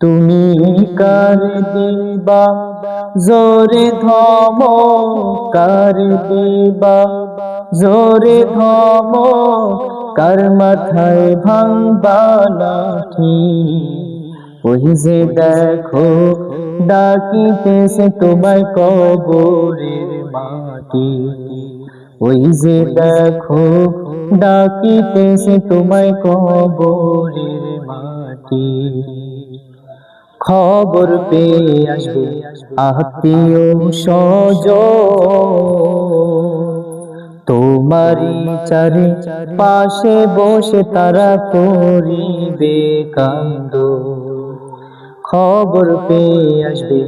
তুমি কার দিবা? জোরে ধম, কার দিবা? জোরে ধম, কার মাথায় ভাঙবা লাঠি? ওই যে দেখো, ডাকিতেছে তোমায় কবরের মাটি। ওই যে দেখো ডাকিতেছে তোমায় কবরের মাটি। খবর পেয়ে আসবে আত্মীয় সজ তোমারই চারে পাশে বসে তারা করিবে কান্দ। খবর পেয়ে আসবে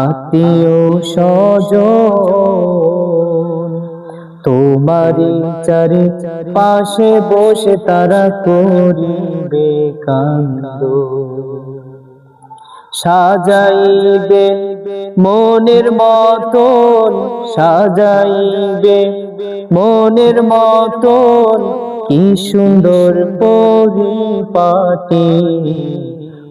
আত্মীয় সজ তোমারই চারে পাশে বসে তারা করিবে কান্দ সাজাইবে মনের মতন, সাজাইবে মনের মতন, কি সুন্দর পরিপাটি।